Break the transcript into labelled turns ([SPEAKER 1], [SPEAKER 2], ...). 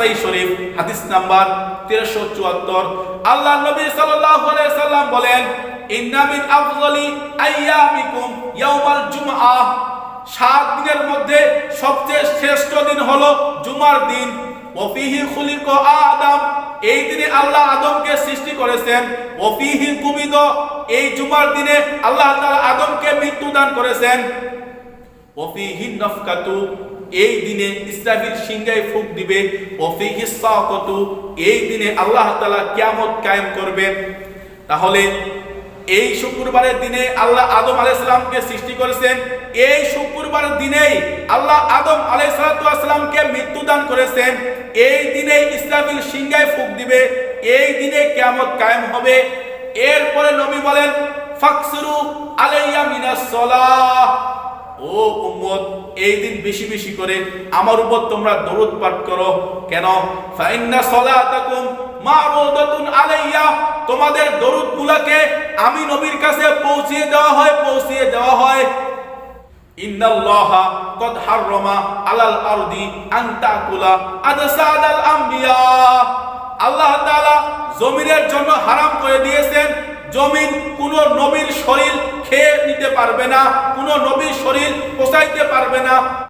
[SPEAKER 1] নাসাই শরীফ, হাদিস নাম্বার 1374 আল্লাহ নবী আলাইহি সাল্লাম বলেন, ইন্না মিন আফযলি আইয়ামিকুম ইয়াউমাল জুমআহ সাত দিনের মধ্যে সবচেয়ে শ্রেষ্ঠ দিন হলো জুমার দিন। ওফিহি খুলিক আদম। এই দিনে আল্লাহ আদমকে সৃষ্টি করেছেন। ওফিহি কুবিদ। এই জুমার দিনে আল্লাহ তাআলা আদমকে মৃত্যু দান করেছেন ওফিহি নফকাতু। এই দিনে ইসরাফিল সিংহায় ফুক দিবে এই দিনে আল্লাহ তালা কিয়ামত কায়েম করবেন তাহলে এই শুক্রবারের দিনে আল্লাহ আদম আলাইসালামকে সৃষ্টি করেছেন, এই শুক্রবারের দিনেই আল্লাহ আদম আলাইসালামকে মৃত্যুদান করেছেন, এই দিনে ইসরাফিল সিংহায় ফুক দিবে, এই দিনে কিয়ামত কায়েম হবে। এরপরে নবী বলেন, ফাকসুরু আলাইয়া মিনাস সালাহ। ও উম্মত, এই দিন বেশি বেশি করে আমার উপর তোমরা পাঠ করো। কেন? ফাইন্না সালাতাকুম মারুদাতুন আলাইয়া, তোমাদের আমি নবীর কাছে দেওয়া হয় দেওয়া হয়। আল্লাহ জমিনের জন্য হারাম করে দিয়েছেন। জমিন কোন শরীর খেয়ে নিতে পারবে না কোনো নবীর শরীর পোষাইতে পারবে না।